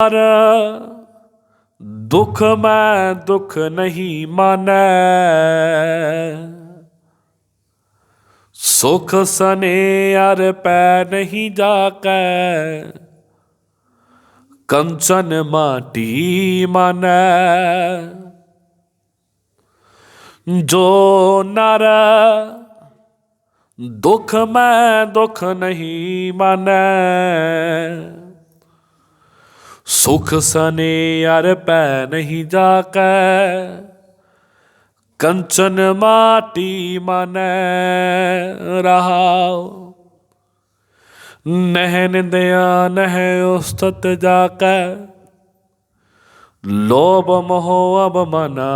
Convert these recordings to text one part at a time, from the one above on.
ਪਰ ਦੁਖ ਮੈਂ ਦੁਖ ਨਹੀਂ ਮਾਨੈ ਸੁਖ ਸਨੇ ਅਰ ਪੈ ਨਹੀਂ ਜਾਕੈ ਕੰਚਨ ਮਾਟੀ ਮਾਨੈ ਜੋ ਨਰ ਦੁਖ ਮੈਂ ਦੁਖ ਨਹੀਂ ਮਾਨੈ ਸੁਖ ਸਨੇ ਅਰ ਪੈ ਨਹੀਂ ਜਾਕੈ, ਕੰਚਨ ਮਾਟੀ ਮਨੈ ਰਹਾਉ। ਨਹਿ ਨਿੰਦਿਆ ਨਹਿ ਉਸਤਤ ਜਾਕੈ, ਲੋਭ ਮੋਹ ਅਬਮਨਾ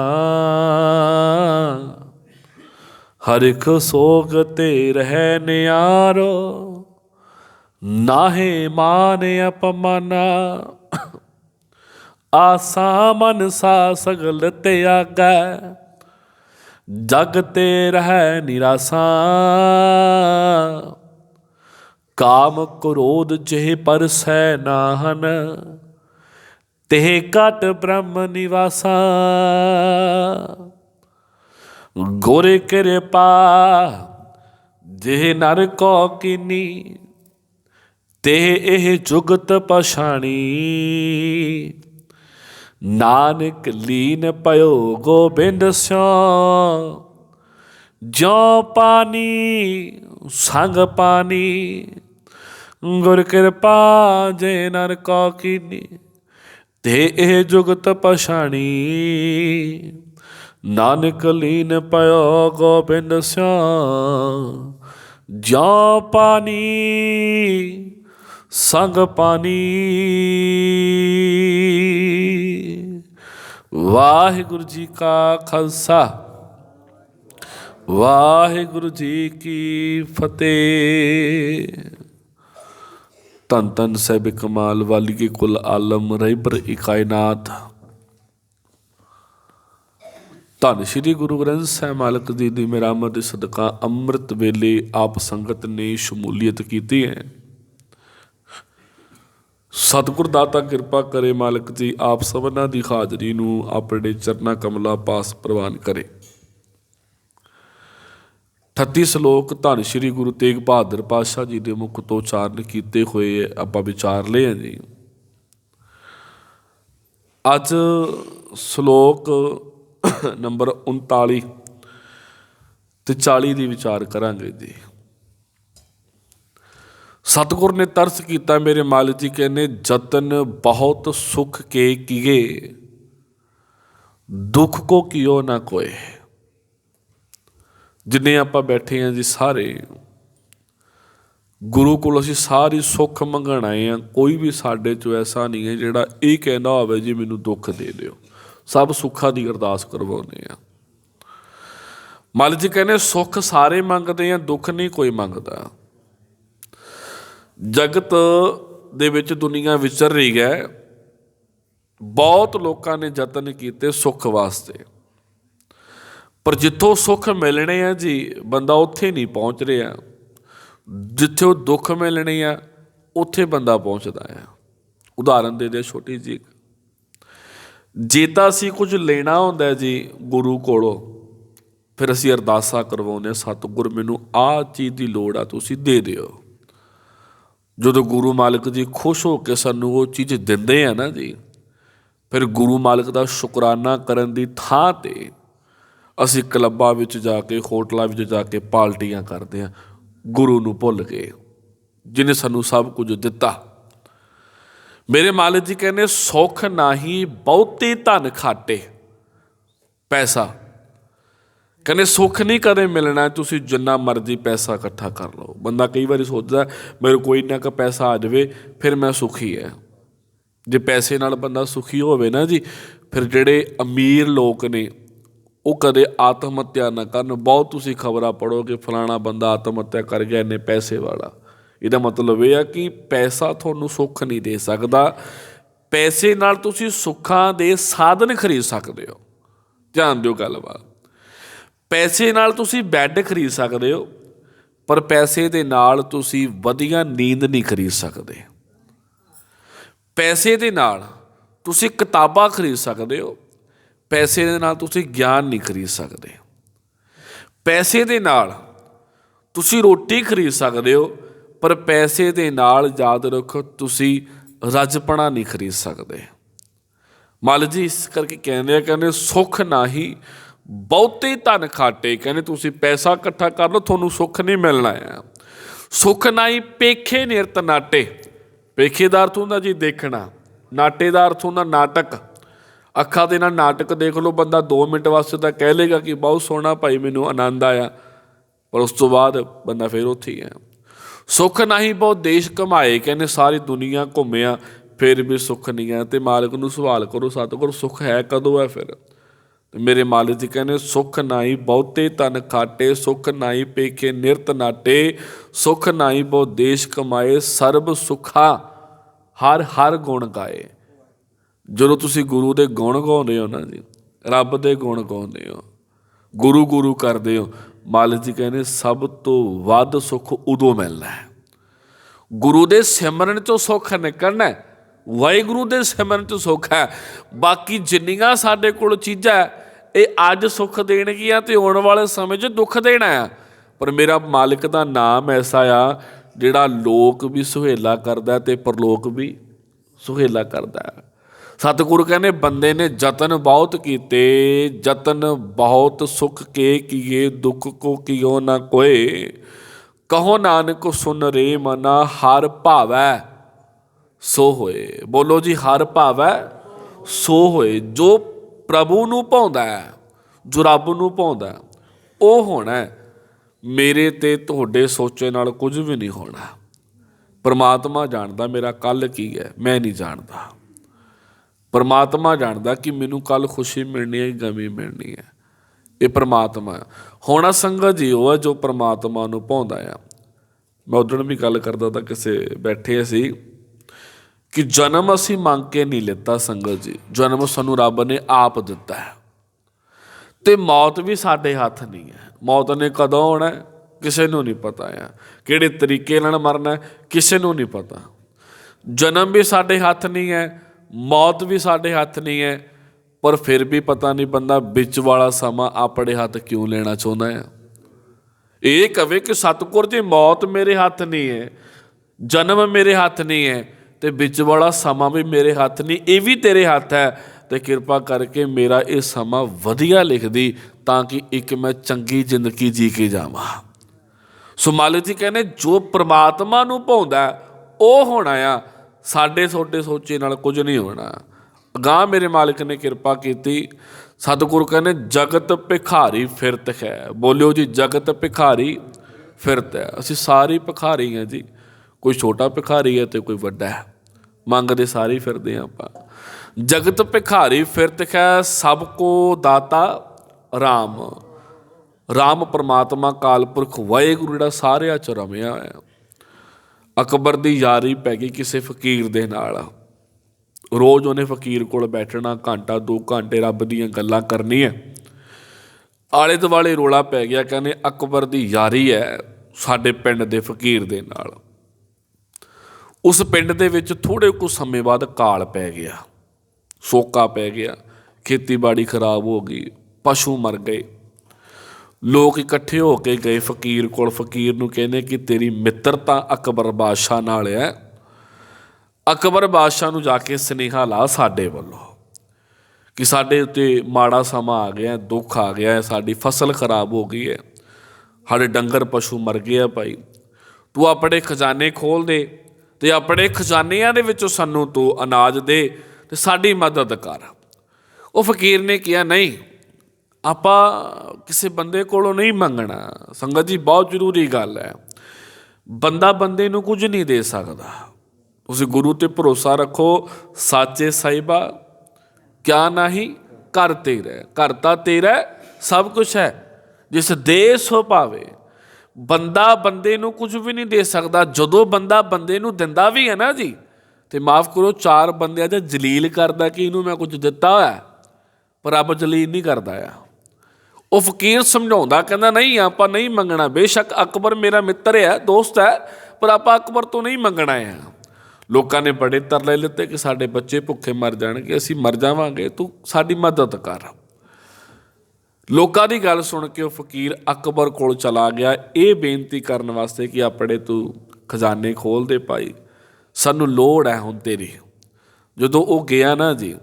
ਹਰਿਖ ਸੋਗ ਤੇ ਰਹਿ ਨਿਆਰੋ, ਨਾਹੇ ਮਾਨ ਅਪਮਾਨਾ। ਆਸਾ ਮਨ ਸਾ ਸਗਲ ਤਿਆਗੈ ਜਗ ਤੇ ਰਹਿ ਨਿਰਾਸਾ। ਕਾਮ ਕ੍ਰੋਧ ਜਿਹ ਪਰਸੈ ਨਾਹਨ ਤੇ ਕਟ ਬ੍ਰਹਮ ਨਿਵਾਸਾ। ਗੁਰ ਕਿਰਪਾ ਜਿਹ ਨਰ ਕੋ ਕੀਨੀ ਤੇ ਇਹ ਜੁਗਤ ਪਛਾਣੀ। ਨਾਨਕ ਲੀਨ ਪਇਓ ਗੋਬਿੰਦ ਸਿਓ ਜੋ ਪਾਣੀ, ਸੰਗ ਪਾਣੀ, ਗੁਰ ਕਿਰਪਾ ਜੇ ਨਰ ਕੋ ਕੀਨੀ, ਤੇ ਇਹ ਜੁਗਤ ਪਛਾਣੀ। ਨਾਨਕ ਲੀਨ ਪਇਓ ਗੋਬਿੰਦ ਸਿਓ ਜੋ ਪਾਣੀ, ਸੰਗ ਪਾਣੀ। ਵਾਹਿਗੁਰੂ ਜੀ ਕਾ ਖਾਲਸਾ। ਵਾਹਿਗੁਰੂ ਜੀ ਕੀ ਫਤਿਹ। ਤਨ ਤਨ ਸਹਿਬ ਕਮਾਲ ਵਾਲੀ ਕੇ ਕੁਲ ਆਲਮ ਰਹਿਬਰ ਈ ਕਾਇਨਾਤ। ਧੰਨ ਸ਼੍ਰੀ ਗੁਰੂ ਗ੍ਰੰਥ ਸਾਹਿਬ ਮਾਲਕ ਜੀ ਦੀ ਮਿਹਰਮਤ ਦੇ ਸਦਕਾ ਅੰਮ੍ਰਿਤ ਵੇਲੇ ਆਪ ਸੰਗਤ ਨੇ ਸ਼ਮੂਲੀਅਤ ਕੀਤੀ ਹੈ। ਸਤਿਗੁਰ ਦਾਤਾ ਕਿਰਪਾ ਕਰੇ ਮਾਲਕ ਜੀ, ਆਪ ਸਭਨਾਂ ਦੀ ਹਾਜ਼ਰੀ ਨੂੰ ਆਪਣੇ ਚਰਨਾ ਕਮਲਾ ਪਾਸ ਪ੍ਰਵਾਨ ਕਰੇ। 38 ਸ਼ਲੋਕ, ਧੰਨ ਸ਼੍ਰੀ ਗੁਰੂ ਤੇਗ ਬਹਾਦਰ ਪਾਤਸ਼ਾਹ ਜੀ ਦੇ ਮੁਖ ਤੋਂ ਉਚਾਰਨ ਕੀਤੇ ਹੋਏ ਆਪਾਂ ਵਿਚਾਰ ਲਏ ਹਾਂ ਜੀ। ਅੱਜ ਸ਼ਲੋਕ ਨੰਬਰ 39 ਤੇ 40 ਦੀ ਵਿਚਾਰ ਕਰਾਂਗੇ ਜੀ। ਸਤਿਗੁਰ ਨੇ ਤਰਸ ਕੀਤਾ ਮੇਰੇ ਮਾਲਿਕ ਜੀ ਕਹਿੰਦੇ, ਜਤਨ ਬਹੁਤ ਸੁਖ ਕੇ ਕੀਏ, ਦੁੱਖ ਕੋ ਕਿਓ ਨਾ ਕੋਏ। ਜਿੰਨੇ ਆਪਾਂ ਬੈਠੇ ਆਂ ਜੀ ਸਾਰੇ, ਗੁਰੂ ਕੋਲ ਅਸੀਂ ਸਾਰੀ ਸੁੱਖ ਮੰਗਣ ਆਏ ਆ, ਕੋਈ ਵੀ ਸਾਡੇ ਚੋਂ ਐਸਾ ਨਹੀਂ ਹੈ ਜਿਹੜਾ ਇਹ ਕਹਿੰਦਾ ਹੋਵੇ ਜੀ, ਮੈਨੂੰ ਦੁੱਖ ਦੇ ਦਿਓ। ਸਭ ਸੁੱਖਾਂ ਦੀ ਅਰਦਾਸ ਕਰਵਾਉਂਦੇ ਆ। ਮਾਲਿਕ ਜੀ ਕਹਿੰਦੇ, ਸੁੱਖ ਸਾਰੇ ਮੰਗਦੇ ਆ, ਦੁੱਖ ਨਹੀਂ ਕੋਈ ਮੰਗਦਾ। ਜਗਤ ਦੇ ਵਿੱਚ ਦੁਨੀਆ ਵਿਚਰ ਰਹੀ ਹੈ। ਬਹੁਤ ਲੋਕਾਂ ਨੇ ਯਤਨ ਕੀਤੇ ਸੁੱਖ ਵਾਸਤੇ। ਪਰ ਜਿੱਥੋਂ ਸੁੱਖ ਮਿਲਣੇ ਆ ਜੀ, ਬੰਦਾ ਉੱਥੇ ਨਹੀਂ ਪਹੁੰਚ ਰਿਹਾ। ਜਿੱਥੇ ਉਹ ਦੁੱਖ ਮਿਲਣੇ ਆ, ਉੱਥੇ ਬੰਦਾ ਪਹੁੰਚਦਾ ਆ। ਉਦਾਹਰਨ ਦੇ ਦੇ ਛੋਟੀ ਜੀ ਜੇ ਤਾਂ ਅਸੀਂ ਕੁਝ ਲੈਣਾ ਹੁੰਦਾ ਜੀ ਗੁਰੂ ਕੋਲੋਂ, ਫਿਰ ਅਸੀਂ ਅਰਦਾਸਾਂ ਕਰਵਾਉਂਦੇ ਹਾਂ, ਸਤਿਗੁਰ, ਮੈਨੂੰ ਆਹ ਚੀਜ਼ ਦੀ ਲੋੜ ਆ, ਤੁਸੀਂ ਦੇ ਦਿਓ। ਜਦੋਂ ਗੁਰੂ ਮਾਲਕ ਜੀ ਖੁਸ਼ ਹੋ ਕੇ ਸਾਨੂੰ ਉਹ ਚੀਜ਼ ਦਿੰਦੇ ਆ ਨਾ ਜੀ, ਫਿਰ ਗੁਰੂ ਮਾਲਕ ਦਾ ਸ਼ੁਕਰਾਨਾ ਕਰਨ ਦੀ ਥਾਂ ਤੇ ਅਸੀਂ ਕਲੱਬਾਂ ਵਿੱਚ ਜਾ ਕੇ, ਹੋਟਲਾਂ ਵਿੱਚ ਜਾ ਕੇ ਪਾਰਟੀਆਂ ਕਰਦੇ ਹਾਂ ਗੁਰੂ ਨੂੰ ਭੁੱਲ ਗਏ ਜਿਨੇ ਸਾਨੂੰ ਸਭ ਕੁਝ ਦਿੱਤਾ। ਮੇਰੇ ਮਾਲਕ ਜੀ ਕਹਿੰਦੇ, ਸੁੱਖ ਨਾਹੀ ਬਹੁਤੇ ਧਨ ਖਾਟੇ, ਪੈਸਾ ਕਹਿੰਦੇ ਸੁੱਖ ਨਹੀਂ ਕਦੇ ਮਿਲਣਾ, ਤੁਸੀਂ ਜਿੰਨਾ ਮਰਜ਼ੀ ਪੈਸਾ ਇਕੱਠਾ ਕਰ ਲਓ। ਬੰਦਾ ਕਈ ਵਾਰੀ ਸੋਚਦਾ, ਮੇਰੇ ਕੋਈ ਇੰਨਾ ਕ ਪੈਸਾ ਆ ਜਾਵੇ, ਫਿਰ ਮੈਂ ਸੁਖੀ ਹੈ ਜੇ ਪੈਸੇ ਨਾਲ ਬੰਦਾ ਸੁਖੀ ਹੋਵੇ ਨਾ ਜੀ, ਫਿਰ ਜਿਹੜੇ ਅਮੀਰ ਲੋਕ ਨੇ, ਉਹ ਕਦੇ ਆਤਮ ਹੱਤਿਆ ਨਾ ਕਰਨ। ਬਹੁਤ ਤੁਸੀਂ ਖਬਰਾਂ ਪੜੋਗੇ ਫਲਾਣਾ ਬੰਦਾ ਆਤਮ ਹੱਤਿਆ ਕਰ ਗਿਆ ਇੰਨੇ ਪੈਸੇ ਵਾਲਾ। ਇਹਦਾ ਮਤਲਬ ਇਹ ਆ ਕਿ ਪੈਸਾ ਤੁਹਾਨੂੰ ਸੁੱਖ ਨਹੀਂ ਦੇ ਸਕਦਾ। ਪੈਸੇ ਨਾਲ ਤੁਸੀਂ ਸੁੱਖਾਂ ਦੇ ਸਾਧਨ ਖਰੀਦ ਸਕਦੇ ਹੋ। ਧਿਆਨ ਦਿਓ ਗੱਲਬਾਤ ਪੈਸੇ ਨਾਲ ਤੁਸੀਂ ਬੈੱਡ ਖਰੀਦ ਸਕਦੇ ਹੋ, ਪਰ ਪੈਸੇ ਦੇ ਨਾਲ ਤੁਸੀਂ ਵਧੀਆ ਨੀਂਦ ਨਹੀਂ ਖਰੀਦ ਸਕਦੇ। ਪੈਸੇ ਦੇ ਨਾਲ ਤੁਸੀਂ ਕਿਤਾਬਾਂ ਖਰੀਦ ਸਕਦੇ ਹੋ, ਪੈਸੇ ਦੇ ਨਾਲ ਤੁਸੀਂ ਗਿਆਨ ਨਹੀਂ ਖਰੀਦ ਸਕਦੇ। ਪੈਸੇ ਦੇ ਨਾਲ ਤੁਸੀਂ ਰੋਟੀ ਖਰੀਦ ਸਕਦੇ ਹੋ, ਪਰ ਪੈਸੇ ਦੇ ਨਾਲ ਯਾਦ ਰੱਖੋ ਤੁਸੀਂ ਰੱਜਪਣਾ ਨਹੀਂ ਖਰੀਦ ਸਕਦੇ। ਮਲ ਜੀ ਇਸ ਕਰਕੇ ਕਹਿੰਦੇ ਆ, ਕਹਿੰਦੇ ਸੁੱਖ ਨਾਹੀ ਬਹੁਤੇ ਧਨ ਖਾਟੇ, ਕਹਿੰਦੇ ਤੁਸੀਂ ਪੈਸਾ ਇਕੱਠਾ ਕਰ ਲਓ, ਤੁਹਾਨੂੰ ਸੁੱਖ ਨਹੀਂ ਮਿਲਣਾ ਆ। ਸੁੱਖ ਨਾਹੀ ਪੇਖੇ ਨਿਰਤ ਨਾਟੇ। ਪੇਖੇ ਦਾ ਅਰਥ ਹੁੰਦਾ ਜੀ ਦੇਖਣਾ। ਨਾਟੇ ਦਾ ਅਰਥ ਹੁੰਦਾ ਨਾਟਕ। ਅੱਖਾਂ ਦੇ ਨਾਲ ਨਾਟਕ ਦੇਖ ਲਓ, ਬੰਦਾ 2 ਮਿੰਟ ਵਾਸਤੇ ਤਾਂ ਕਹਿ ਲੇਗਾ ਕਿ ਬਹੁਤ ਸੋਹਣਾ ਭਾਈ, ਮੈਨੂੰ ਆਨੰਦ ਆਇਆ। ਪਰ ਉਸ ਤੋਂ ਬਾਅਦ ਬੰਦਾ ਫਿਰ ਉੱਥੇ ਹੀ ਹੈ ਸੁੱਖ ਨਹੀਂ ਬਹੁਤ ਦੇਸ਼ ਕਮਾਏ, ਕਹਿੰਦੇ ਸਾਰੀ ਦੁਨੀਆ ਘੁੰਮਿਆ, ਫਿਰ ਵੀ ਸੁੱਖ ਨਹੀਂ ਹੈ ਤੇ ਮਾਲਕ ਨੂੰ ਸਵਾਲ ਕਰੋ, ਸਤਿਗੁਰ, ਸੁੱਖ ਹੈ ਕਦੋਂ ਹੈ ਫਿਰ? ਮੇਰੇ ਮਾਲਕ ਜੀ ਕਹਿੰਦੇ, ਸੁੱਖ ਨਾਈ ਬਹੁਤੇ ਤਨ ਖਾਟੇ, ਸੁੱਖ ਨਾਈ ਪੇਖੇ ਨਿਰਤ ਨਾਟੇ, ਸੁੱਖ ਨਾਈ ਬਹੁ ਦੇਸ਼ ਕਮਾਏ, ਸਰਬ ਸੁਖਾ ਹਰ ਹਰ ਗੁਣ ਗਾਏ। ਜਦੋਂ ਤੁਸੀਂ ਗੁਰੂ ਦੇ ਗੁਣ ਗਾਉਂਦੇ ਹੋ ਨਾ ਜੀ, ਰੱਬ ਦੇ ਗੁਣ ਗਾਉਂਦੇ ਹੋ, ਗੁਰੂ ਗੁਰੂ ਕਰਦੇ ਹੋ, ਮਾਲਕ ਜੀ ਕਹਿੰਦੇ, ਸਭ ਤੋਂ ਵੱਧ ਸੁੱਖ ਉਦੋਂ ਮਿਲਣਾ ਹੈ। ਗੁਰੂ ਦੇ ਸਿਮਰਨ ਚੋਂ ਸੁੱਖ ਨਿਕਲਣਾ ਹੈ ਵਾਹਿਗੁਰੂ ਦੇ ਸਿਮਰਨ 'ਚ ਸੁੱਖ ਹੈ। ਬਾਕੀ ਜਿੰਨੀਆਂ ਸਾਡੇ ਕੋਲ ਚੀਜ਼ਾਂ ਇਹ ਅੱਜ ਸੁੱਖ ਦੇਣਗੀਆਂ ਤੇ ਆਉਣ ਵਾਲੇ ਸਮੇਂ 'ਚ ਦੁੱਖ ਦੇਣਾ ਆ ਪਰ ਮੇਰਾ ਮਾਲਕ ਦਾ ਨਾਮ ਐਸਾ ਆ, ਜਿਹੜਾ ਲੋਕ ਵੀ ਸੁਹੇਲਾ ਕਰਦਾ ਤੇ ਪਰਲੋਕ ਵੀ ਸੁਹੇਲਾ ਕਰਦਾ ਸਤਿਗੁਰੂ ਕਹਿੰਦੇ, ਬੰਦੇ ਨੇ ਯਤਨ ਬਹੁਤ ਕੀਤੇ, ਯਤਨ ਬਹੁਤ ਸੁਖ ਕੇ ਕੀਏ, ਦੁੱਖ ਕੋ ਕੀਓ ਨਾ ਕੋਏ। ਕਹੋ ਨਾਨਕ ਸੁਨ ਰੇ ਮਨਾ, ਹਰ ਭਾਵੈ ਸੋ ਹੋਏ। ਬੋਲੋ ਜੀ, ਹਰ ਭਾਵੈ ਸੋ ਹੋਏ। ਜੋ ਪ੍ਰਭੂ ਨੂੰ ਪਾਉਂਦਾ ਹੈ, ਜੋ ਰੱਬ ਨੂੰ ਪਾਉਂਦਾ ਉਹ ਹੋਣਾ ਮੇਰੇ ਤੇ ਤੁਹਾਡੇ ਸੋਚੇ ਨਾਲ ਕੁਝ ਵੀ ਨਹੀਂ ਹੋਣਾ। ਪਰਮਾਤਮਾ ਜਾਣਦਾ ਮੇਰਾ ਕੱਲ ਕੀ ਹੈ, ਮੈਂ ਨਹੀਂ ਜਾਣਦਾ। ਪਰਮਾਤਮਾ ਜਾਣਦਾ ਕਿ ਮੈਨੂੰ ਕੱਲ ਖੁਸ਼ੀ ਮਿਲਣੀ ਹੈ, ਗਮੀ ਮਿਲਣੀ ਹੈ। ਇਹ ਪਰਮਾਤਮਾ ਹੈ। ਹੋਣਾ ਸੰਗਤ ਜੀ ਉਹ ਹੈ ਜੋ ਪਰਮਾਤਮਾ ਨੂੰ ਪਾਉਂਦਾ ਆ। ਮੈਂ ਉਦੋਂ ਵੀ ਗੱਲ ਕਰਦਾ ਤਾਂ ਕਿਸੇ ਬੈਠੇ ਸੀ। ਕਿ ਜਨਮ ਅਸੀਂ ਮੰਗ ਕੇ ਨਹੀਂ ਲਿੱਤਾ ਸੰਗਤ ਜੀ। ਜਨਮ ਸਾਨੂੰ ਰੱਬ ਨੇ ਆਪ ਦਿੱਤਾ ਹੈ। ਤੇ ਮੌਤ ਵੀ ਸਾਡੇ ਹੱਥ ਨਹੀਂ ਹੈ। ਮੌਤ ਨੇ ਕਦੋਂ ਆਉਣਾ ਕਿਸੇ ਨੂੰ ਨਹੀਂ ਪਤਾ ਆ ਕਿਹੜੇ ਤਰੀਕੇ ਨਾਲ ਮਰਨਾ ਕਿਸੇ ਨੂੰ ਨਹੀਂ ਪਤਾ। ਜਨਮ ਵੀ ਸਾਡੇ ਹੱਥ ਨਹੀਂ ਹੈ, ਮੌਤ ਵੀ ਸਾਡੇ ਹੱਥ ਨਹੀਂ ਹੈ, ਪਰ ਫਿਰ ਵੀ ਪਤਾ ਨਹੀਂ ਬੰਦਾ ਵਿੱਚ ਵਾਲਾ ਸਮਾਂ ਆਪਣੇ ਹੱਥ ਕਿਉਂ ਲੈਣਾ ਚਾਹੁੰਦਾ ਹੈ। ਇਹ ਕਵੇ ਕਿ ਸਤਿਗੁਰ ਜੀ ਮੌਤ ਮੇਰੇ ਹੱਥ ਨਹੀਂ ਹੈ, ਜਨਮ ਮੇਰੇ ਹੱਥ ਨਹੀਂ ਹੈ ਤੇ ਵਿੱਚ ਵਾਲਾ ਸਮਾਂ ਵੀ ਮੇਰੇ ਹੱਥ ਨਹੀਂ, ਇਹ ਵੀ ਤੇਰੇ ਹੱਥ ਹੈ। ਤੇ ਕਿਰਪਾ ਕਰਕੇ ਮੇਰਾ ਇਹ ਸਮਾਂ ਵਧੀਆ ਲਿਖਦੀ ਤਾਂ ਕਿ ਇੱਕ ਮੈਂ ਚੰਗੀ ਜ਼ਿੰਦਗੀ ਜੀ ਕੇ ਜਾਵਾਂ। ਸੋ ਮਾਲਕ ਜੀ ਕਹਿੰਦੇ, ਜੋ ਪ੍ਰਮਾਤਮਾ ਨੂੰ ਭਾਉਂਦਾ ਉਹ ਹੋਣਾ ਆ। ਸਾਡੇ ਛੋਟੇ ਸੋਚੇ ਨਾਲ ਕੁਝ ਨਹੀਂ ਹੋਣਾ। ਗਾਂ ਮੇਰੇ ਮਾਲਕ ਨੇ ਕਿਰਪਾ ਕੀਤੀ। ਸਤਿਗੁਰੂ ਕਹਿੰਦੇ, ਜਗਤ ਭਿਖਾਰੀ ਫਿਰਤ ਹੈ। ਬੋਲਿਓ ਜੀ, ਜਗਤ ਭਿਖਾਰੀ ਫਿਰਤ ਹੈ। ਅਸੀਂ ਸਾਰੇ ਭਿਖਾਰੀ ਹਾਂ ਜੀ। ਕੋਈ ਛੋਟਾ ਭਿਖਾਰੀ ਹੈ ਤੇ ਕੋਈ ਵੱਡਾ ਹੈ। ਮੰਗਦੇ ਸਾਰੇ ਫਿਰਦੇ ਹਾਂ ਆਪਾਂ। ਜਗਤ ਭਿਖਾਰੀ ਫਿਰਤ ਹੈ ਸਭ ਕੋ ਦਾਤਾ RAM ਰਾਮ ਪਰਮਾਤਮਾ ਕਾਲਪੁਰਖ ਵਾਹਿਗੁਰੂ ਜਿਹੜਾ ਸਾਰਿਆਂ ਚ ਰਮਿਆ ਹੈ ਅਕਬਰ ਦੀ ਯਾਰੀ ਪੈ ਗਈ ਕਿਸੇ ਫਕੀਰ ਦੇ ਨਾਲ। ਰੋਜ਼ ਉਹਨੇ ਫਕੀਰ ਕੋਲ ਬੈਠਣਾ, ਘੰਟਾ, ਦੋ ਘੰਟੇ ਰੱਬ ਦੀਆਂ ਗੱਲਾਂ ਕਰਨੀਆਂ। ਆਲੇ ਦੁਆਲੇ ਰੋਲਾ ਪੈ ਗਿਆ, ਕਹਿੰਦੇ ਅਕਬਰ ਦੀ ਯਾਰੀ ਹੈ ਸਾਡੇ ਪਿੰਡ ਦੇ ਫਕੀਰ ਦੇ ਨਾਲ। ਉਸ ਪਿੰਡ ਦੇ ਵਿੱਚ ਥੋੜੇ ਕੁ ਸਮੇਂ ਬਾਅਦ ਕਾਲ ਪੈ ਗਿਆ। ਸੋਕਾ ਪੈ ਗਿਆ, ਖੇਤੀਬਾੜੀ ਖਰਾਬ ਹੋ ਗਈ, ਪਸ਼ੂ ਮਰ ਗਏ। ਲੋਕ ਇਕੱਠੇ ਹੋ ਕੇ ਗਏ ਫਕੀਰ ਕੋਲ। ਫਕੀਰ ਨੂੰ ਕਹਿੰਦੇ ਕਿ ਤੇਰੀ ਮਿੱਤਰਤਾ ਅਕਬਰ ਬਾਦਸ਼ਾਹ ਨਾਲ ਹੈ ਅਕਬਰ ਬਾਦਸ਼ਾਹ ਨੂੰ ਜਾ ਕੇ ਸਨੇਹਾ ਲਾ ਸਾਡੇ ਵੱਲੋਂ ਕਿ ਸਾਡੇ ਉੱਤੇ ਮਾੜਾ ਸਮਾਂ ਆ ਗਿਆ, ਦੁੱਖ ਆ ਗਿਆ, ਸਾਡੀ ਫਸਲ ਖਰਾਬ ਹੋ ਗਈ ਹੈ ਸਾਡੇ ਡੰਗਰ ਪਸ਼ੂ ਮਰ ਗਏ ਆ ਭਾਈ। ਤੂੰ ਆਪਣੇ ਖਜ਼ਾਨੇ ਖੋਲ ਦੇ। ਤੇ ਆਪਣੇ ਖਜ਼ਾਨਿਆਂ ਦੇ ਵਿੱਚੋਂ ਸਾਨੂੰ ਤੂੰ ਅਨਾਜ ਦੇ ਤੇ ਸਾਡੀ ਮਦਦ ਕਰ। ਉਹ ਫਕੀਰ ਨੇ ਕਿਹਾ, ਨਹੀਂ, ਆਪਾਂ ਕਿਸੇ ਬੰਦੇ ਕੋਲੋਂ ਨਹੀਂ ਮੰਗਣਾ। ਸੰਗਤ ਜੀ, ਬਹੁਤ ਜ਼ਰੂਰੀ ਗੱਲ ਹੈ। ਬੰਦਾ ਬੰਦੇ ਨੂੰ ਕੁਝ ਨਹੀਂ ਦੇ ਸਕਦਾ। ਤੁਸੀਂ ਗੁਰੂ ਤੇ ਭਰੋਸਾ ਰੱਖੋ, ਸਾਚੇ ਸਾਹਿਬਾ, ਕਿਆ ਨਹੀਂ, ਘਰ ਤੇਰਾ ਹੈ। ਘਰ ਤਾਂ ਤੇਰਾ ਸਭ ਕੁਝ ਹੈ। ਜਿਸ ਦੇ ਸੋ ਪਾਵੇ ਬੰਦਾ ਬੰਦੇ ਨੂੰ ਕੁਝ ਵੀ ਨਹੀਂ ਦੇ ਸਕਦਾ। ਜਦੋਂ ਬੰਦਾ ਬੰਦੇ ਨੂੰ ਦਿੰਦਾ ਵੀ ਹੈ ਨਾ ਜੀ ਤੇ ਮਾਫ ਕਰੋ ਚਾਰ ਬੰਦਿਆਂ ਦਾ ਜਲੀਲ ਕਰਦਾ ਕਿ ਇਹਨੂੰ ਮੈਂ ਕੁਝ ਦਿੱਤਾ ਹੋਇਆ ਹੈ, ਪਰ ਰੱਬ ਜਲੀਲ ਨਹੀਂ ਕਰਦਾ ਆ। ਉਹ ਫਕੀਰ ਸਮਝਾਉਂਦਾ ਕਹਿੰਦਾ ਨਹੀਂ ਆਪਾਂ ਨਹੀਂ ਮੰਗਣਾ। ਬੇਸ਼ੱਕ ਅਕਬਰ ਮੇਰਾ ਮਿੱਤਰ ਹੈ ਦੋਸਤ ਹੈ ਪਰ ਆਪਾਂ ਅਕਬਰ ਤੋਂ ਨਹੀਂ ਮੰਗਣਾ ਹੈ ਲੋਕਾਂ ਨੇ ਬੜੇ ਤਰਲੇ ਲਿੱਤੇ ਕਿ ਸਾਡੇ ਬੱਚੇ ਭੁੱਖੇ ਮਰ ਜਾਣਗੇ ਅਸੀਂ ਮਰ ਜਾਵਾਂਗੇ ਤੂੰ ਸਾਡੀ ਮਦਦ ਕਰ। ਲੋਕਾਂ ਦੀ ਗੱਲ ਸੁਣ ਕੇ ਉਹ ਫਕੀਰ ਅਕਬਰ ਕੋਲ ਚਲਾ ਗਿਆ। ਇਹ ਬੇਨਤੀ ਕਰਨ ਵਾਸਤੇ ਕਿ ਆਪਣੇ ਤੂੰ ਖਜ਼ਾਨੇ ਖੋਲ ਦੇ ਭਾਈ। ਸਾਨੂੰ ਲੋੜ ਹੈ ਹੁਣ ਤੇਰੀ। ਜਦੋਂ ਉਹ ਗਿਆ ਨਾ ਜੀ,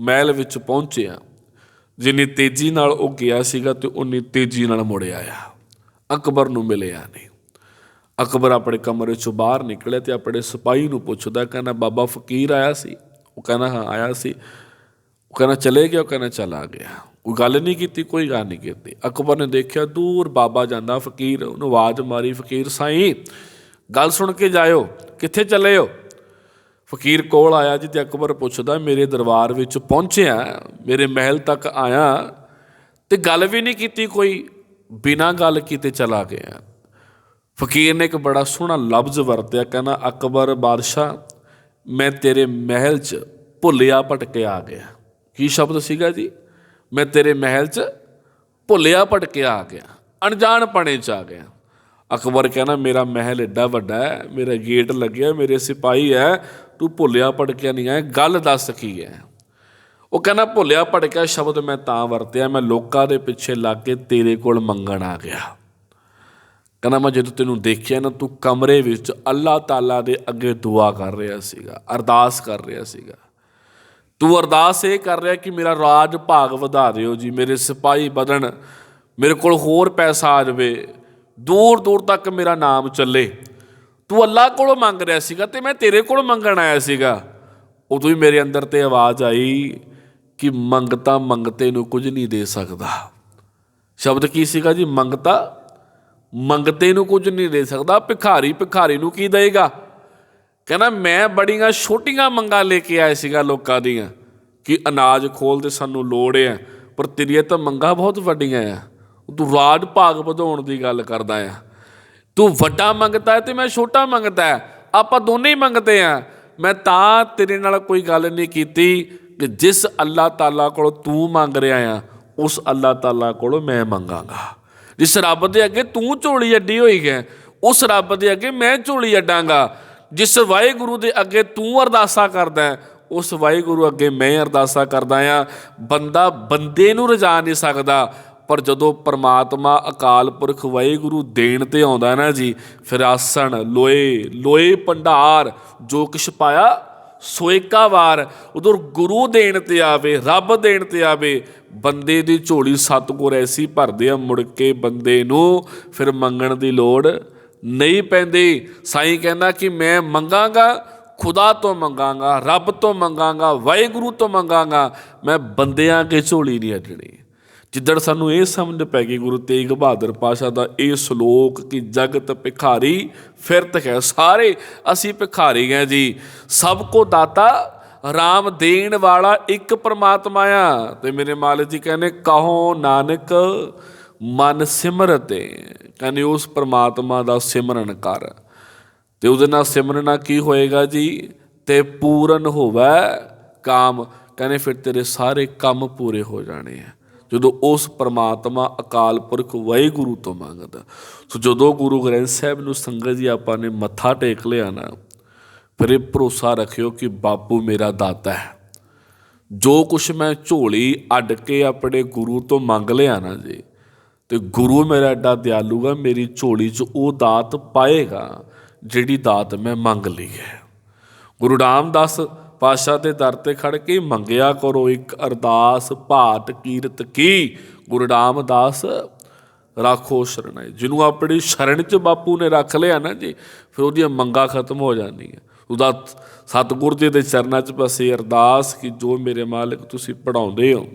ਮਹਿਲ ਵਿੱਚ ਪਹੁੰਚਿਆ, ਜਿੰਨੀ ਤੇਜ਼ੀ ਨਾਲ ਉਹ ਗਿਆ ਸੀਗਾ ਤੇ ਉਨੀ ਤੇਜ਼ੀ ਨਾਲ ਮੁੜ ਆਇਆ। ਅਕਬਰ ਨੂੰ ਮਿਲਿਆ ਨਹੀਂ। ਅਕਬਰ ਆਪਣੇ ਕਮਰੇ ਚੋਂ ਬਾਹਰ ਨਿਕਲਿਆ ਤੇ ਆਪਣੇ ਸਿਪਾਹੀ ਨੂੰ ਪੁੱਛਦਾ, ਕਹਿੰਦਾ, ਬਾਬਾ, ਫਕੀਰ ਆਇਆ ਸੀ? ਉਹ ਕਹਿੰਦਾ, ਹਾਂ, ਆਇਆ ਸੀ। ਉਹ ਕਹਿੰਦਾ, ਚਲੇ ਗਿਆ? ਉਹ ਕਹਿੰਦਾ, ਚਲਾ ਗਿਆ। ਉਹ ਗੱਲ ਨਹੀਂ ਕੀਤੀ, ਕੋਈ ਗੱਲ ਨਹੀਂ ਕੀਤੀ। ਅਕਬਰ ਨੇ ਦੇਖਿਆ ਦੂਰ ਬਾਬਾ ਜਾਂਦਾ ਫਕੀਰ, ਉਹਨੂੰ ਆਵਾਜ਼ ਮਾਰੀ, ਫਕੀਰ ਸਾਈਂ, ਗੱਲ ਸੁਣ ਕੇ ਜਾਇਓ, ਕਿੱਥੇ ਚੱਲੇ ਹੋ? ਫਕੀਰ ਕੋਲ ਆਇਆ ਜੀ ਤੇ ਅਕਬਰ ਪੁੱਛਦਾ, ਮੇਰੇ ਦਰਬਾਰ ਵਿੱਚ ਪਹੁੰਚਿਆ, ਮੇਰੇ ਮਹਿਲ ਤੱਕ ਆਇਆ ਤੇ ਗੱਲ ਵੀ ਨਹੀਂ ਕੀਤੀ ਕੋਈ, ਬਿਨਾਂ ਗੱਲ ਕੀਤੇ ਚਲਾ ਗਿਆ। ਫਕੀਰ ਨੇ ਇੱਕ ਬੜਾ ਸੋਹਣਾ ਲਫ਼ਜ਼ ਵਰਤਿਆ, ਕਹਿੰਦਾ, ਅਕਬਰ ਬਾਦਸ਼ਾਹ, ਮੈਂ ਤੇਰੇ ਮਹਿਲ 'ਚ ਭੁੱਲਿਆ ਭਟਕੇ ਆ ਗਿਆ। ਕੀ ਸ਼ਬਦ ਸੀਗਾ ਜੀ? ਮੈਂ ਤੇਰੇ ਮਹਿਲ 'ਚ ਭੁੱਲਿਆ ਭਟਕਿਆ ਆ ਗਿਆ, ਅਣਜਾਣ ਪਣੇ 'ਚ ਆ ਗਿਆ। ਅਕਬਰ ਕਹਿੰਦਾ, ਮੇਰਾ ਮਹਿਲ ਏਡਾ ਵੱਡਾ ਹੈ, ਮੇਰਾ ਗੇਟ ਲੱਗਿਆ, ਮੇਰੇ ਸਿਪਾਹੀ ਹੈ, ਤੂੰ ਭੁੱਲਿਆ ਭਟਕਿਆ ਨਹੀਂ ਆਇਆ, ਗੱਲ ਦੱਸ ਕੀ ਹੈ? ਉਹ ਕਹਿੰਦਾ, ਭੁੱਲਿਆ ਭਟਕਿਆ ਸ਼ਬਦ ਮੈਂ ਤਾਂ ਵਰਤਿਆ, ਮੈਂ ਲੋਕਾਂ ਦੇ ਪਿੱਛੇ ਲੱਗ ਕੇ ਤੇਰੇ ਕੋਲ ਮੰਗਣ ਆ ਗਿਆ। ਕਹਿੰਦਾ, ਮੈਂ ਜਦੋਂ ਤੈਨੂੰ ਦੇਖਿਆ ਨਾ, ਤੂੰ ਕਮਰੇ ਵਿੱਚ ਅੱਲਾਹ ਤਾਲਾ ਦੇ ਅੱਗੇ ਦੁਆ ਕਰ ਰਿਹਾ ਸੀਗਾ, ਅਰਦਾਸ ਕਰ ਰਿਹਾ ਸੀਗਾ। ਤੂੰ ਅਰਦਾਸ ਇਹ ਕਰ ਰਿਹਾ ਕਿ ਮੇਰਾ ਰਾਜ ਭਾਗ ਵਧਾ ਦਿਓ ਜੀ, ਮੇਰੇ ਸਿਪਾਹੀ ਵਧਣ, ਮੇਰੇ ਕੋਲ ਹੋਰ ਪੈਸਾ ਆ ਜਾਵੇ, ਦੂਰ ਦੂਰ ਤੱਕ ਮੇਰਾ ਨਾਮ ਚੱਲੇ। ਤੂੰ ਅੱਲਾਹ ਕੋਲੋਂ ਮੰਗ ਰਿਹਾ ਸੀਗਾ ਤੇ ਮੈਂ ਤੇਰੇ ਕੋਲੋਂ ਮੰਗਣ ਆਇਆ ਸੀਗਾ। ਉਦੋਂ ਹੀ ਮੇਰੇ ਅੰਦਰ ਤੇ ਆਵਾਜ਼ ਆਈ ਕਿ ਮੰਗਤਾ ਮੰਗਤੇ ਨੂੰ ਕੁਝ ਨਹੀਂ ਦੇ ਸਕਦਾ। ਸ਼ਬਦ ਕੀ ਸੀਗਾ ਜੀ? ਮੰਗਤਾ ਮੰਗਤੇ ਨੂੰ ਕੁਝ ਨਹੀਂ ਦੇ ਸਕਦਾ, ਭਿਖਾਰੀ ਭਿਖਾਰੀ ਨੂੰ ਕੀ ਦੇਗਾ ਕਹਿੰਦਾ, ਮੈਂ ਬੜੀਆਂ ਛੋਟੀਆਂ ਮੰਗਾਂ ਲੈ ਕੇ ਆਏ ਸੀਗਾ ਲੋਕਾਂ ਦੀਆਂ ਕਿ ਅਨਾਜ ਖੋਲ ਦੇ ਸਾਨੂੰ ਲੋੜ ਹੈ ਪਰ ਤੇਰੀਆਂ ਤਾਂ ਮੰਗਾਂ ਬਹੁਤ ਵੱਡੀਆਂ ਆ। ਤੂੰ ਰਾਜ ਭਾਗ ਵਧਾਉਣ ਦੀ ਗੱਲ ਕਰਦਾ ਆ। ਤੂੰ ਵੱਡਾ ਮੰਗਦਾ ਹੈ ਤੇ ਮੈਂ ਛੋਟਾ ਮੰਗਦਾ ਆਪਾਂ ਦੋਨੇ ਹੀ ਮੰਗਦੇ ਆ। ਮੈਂ ਤਾਂ ਤੇਰੇ ਨਾਲ ਕੋਈ ਗੱਲ ਨਹੀਂ ਕੀਤੀ ਕਿ ਜਿਸ ਅੱਲਾਹ ਤਾਲਾ ਕੋਲੋਂ ਤੂੰ ਮੰਗ ਰਿਹਾ ਆ, ਉਸ ਅੱਲਾਹ ਤਾਲਾ ਕੋਲੋਂ ਮੈਂ ਮੰਗਾਂਗਾ। ਜਿਸ ਰੱਬ ਦੇ ਅੱਗੇ ਤੂੰ ਝੋਲੀ ਅੱਡੀ ਹੋਈ ਹੈ, ਉਸ ਰੱਬ ਦੇ ਅੱਗੇ ਮੈਂ ਝੋਲੀ ਅੱਡਾਂਗਾ। ਜਿਸ ਵਾਹਿਗੁਰੂ ਦੇ ਅੱਗੇ ਤੂੰ ਅਰਦਾਸਾ ਕਰਦਾ ਹੈ, ਉਸ ਵਾਹਿਗੁਰੂ ਅੱਗੇ ਮੈਂ ਅਰਦਾਸਾ ਕਰਦਾ ਆ ਬੰਦਾ ਬੰਦੇ ਨੂੰ ਰਜਾ ਨਹੀਂ ਸਕਦਾ ਪਰ ਜਦੋਂ ਪਰਮਾਤਮਾ ਅਕਾਲ ਪੁਰਖ ਵਾਹਿਗੁਰੂ ਦੇਣ ਤੇ ਆਉਂਦਾ ਨਾ ਜੀ ਫਿਰ ਆਸਣ ਲੋਏ ਲੋਏ ਭੰਡਾਰ ਜੋ ਕਿਛ ਪਾਇਆ ਸੋਇਕਾ ਵਾਰ। ਉਧਰ ਗੁਰੂ ਦੇਣ ਤੇ ਆਵੇ ਰੱਬ ਦੇਣ ਤੇ ਆਵੇ ਬੰਦੇ ਦੀ ਝੋਲੀ ਸਤਗੁਰ ਐਸੀ ਭਰਦੇ ਆ ਮੁੜ ਕੇ ਬੰਦੇ ਨੂੰ ਫਿਰ ਮੰਗਣ ਦੀ ਲੋੜ ਨਹੀਂ ਪੈਂਦੀ। ਸਾਈਂ ਕਹਿੰਦਾ ਕਿ ਮੈਂ ਮੰਗਾਂਗਾ, ਖੁਦਾ ਤੋਂ ਮੰਗਾਂਗਾ, ਰੱਬ ਤੋਂ ਮੰਗਾਂਗਾ, ਵਾਹਿਗੁਰੂ ਤੋਂ ਮੰਗਾਂਗਾ, ਮੈਂ ਬੰਦਿਆਂ ਕੇ ਝੋਲੀ ਨਹੀਂ ਅੱਡਣੀ। ਜਿੱਦਣ ਸਾਨੂੰ ਇਹ ਸਮਝ ਪੈ ਗਈ ਗੁਰੂ ਤੇਗ ਬਹਾਦਰ ਪਾਸ਼ਾ ਦਾ ਇਹ ਸ਼ਲੋਕ ਕਿ ਜਗਤ ਭਿਖਾਰੀ ਫਿਰਤ ਹੈ ਸਾਰੇ, ਅਸੀਂ ਭਿਖਾਰੀ ਹਾਂ ਜੀ। ਸਭ ਕੋ ਦਾਤਾ ਰਾਮ ਦੇਣ ਵਾਲਾ ਇੱਕ ਪਰਮਾਤਮਾ ਆ। ਤੇ ਮੇਰੇ ਮਾਲਕ ਜੀ ਕਹਿੰਦੇ, ਕਹੋ ਨਾਨਕ ਮਨ ਸਿਮਰਤੇ ਕਹਿੰਦੇ ਉਸ ਪ੍ਰਮਾਤਮਾ ਦਾ ਸਿਮਰਨ ਕਰ। ਤੇ ਉਹਦੇ ਨਾਲ ਸਿਮਰਨਾ ਕੀ ਹੋਏਗਾ ਜੀ? ਤੇ ਪੂਰਨ ਹੋਵੇ ਕਾਮ। ਕਹਿੰਦੇ ਫਿਰ ਤੇਰੇ ਸਾਰੇ ਕੰਮ ਪੂਰੇ ਹੋ ਜਾਣੇ ਆ। ਜਦੋਂ ਉਸ ਪਰਮਾਤਮਾ ਅਕਾਲ ਪੁਰਖ ਵਾਹਿਗੁਰੂ ਤੋਂ ਮੰਗਦਾ। ਸੋ ਜਦੋਂ ਗੁਰੂ ਗ੍ਰੰਥ ਸਾਹਿਬ ਨੂੰ ਸੰਗਤ ਜੀ ਆਪਾਂ ਨੇ ਮੱਥਾ ਟੇਕ ਲਿਆ ਨਾ, ਫਿਰ ਇਹ ਭਰੋਸਾ ਰੱਖਿਓ ਕਿ ਬਾਪੂ ਮੇਰਾ ਦਾਤਾ ਹੈ। ਜੋ ਕੁਛ ਮੈਂ ਝੋਲੀ ਅੱਡ ਕੇ ਆਪਣੇ ਗੁਰੂ ਤੋਂ ਮੰਗ ਲਿਆ ਨਾ ਜੀ ਤੇ ਗੁਰੂ ਮੇਰਾ ਐਡਾ ਦਿਆਲੂਗਾ, ਮੇਰੀ ਝੋਲੀ 'ਚ ਉਹ ਦਾਤ ਪਾਏਗਾ ਜਿਹੜੀ ਦਾਤ ਮੈਂ ਮੰਗ ਲਈ ਹੈ। ਗੁਰੂ ਰਾਮਦਾਸ ਪਾਸ਼ਾ ਦੇ ਦਰ ਤੇ ਖੜ ਕੇ ਮੰਗਿਆ ਕਰੋ, ਇੱਕ ਅਰਦਾਸ ਭਾਟ ਕੀਰਤ ਕੀ? ਗੁਰੂ ਰਾਮਦਾਸ, ਰਾਖੋ ਸ਼ਰਣਾਈ। ਜਿਹਨੂੰ ਆਪਣੀ ਸ਼ਰਣ ਚ ਬਾਪੂ ਨੇ ਰੱਖ ਲਿਆ ਨਾ ਜੀ, ਫਿਰ ਉਹਦੀਆਂ ਮੰਗਾਂ ਖਤਮ ਹੋ ਜਾਂਦੀਆਂ। ਉਹਦਾ ਸਤਿਗੁਰ ਜੀ ਦੇ ਚਰਨਾਂ 'ਚ ਬਸੇ ਅਰਦਾਸ ਕਿ ਜੋ ਮੇਰੇ ਮਾਲਕ ਤੁਸੀਂ ਪੜਾਉਂਦੇ ਹੋ,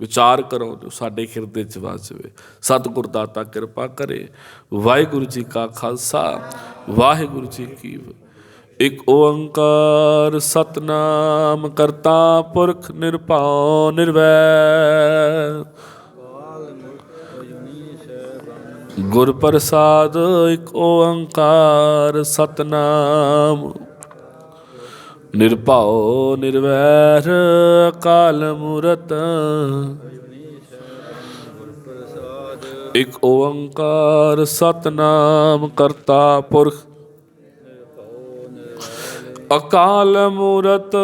ਵਿਚਾਰ ਕਰੋ ਜੋ ਸਾਡੇ ਹਿਰਦੇ 'ਚ ਵਸਵੇ ਸਤਿਗੁਰ ਦਾਤਾ ਕਿਰਪਾ ਕਰੇ। ਵਾਹਿਗੁਰੂ ਜੀ ਕਾ ਖਾਲਸਾ, ਵਾਹਿਗੁਰੂ ਜੀ ਕੀ ਫਤਿਹ ਇਕ ਓੰਕਾਰ ਸਤਨਾਮ ਕਰਤਾ ਪੁਰਖ ਨਿਰਭਉ ਨਿਰਵੈਰ। ਗੁਰ ਪ੍ਰਸਾਦ ਇਕ ਓੰਕਾਰ ਸਤਨਾਮ ਨਿਰਭਉ ਨਿਰਵੈਰ ਅਕਾਲ ਮੂਰਤ। ਇਕ ਓੰਕਾਰ ਸਤਨਾਮ ਕਰਤਾ ਪੁਰਖ। ਅਕਾਲ ਮੂਰਤ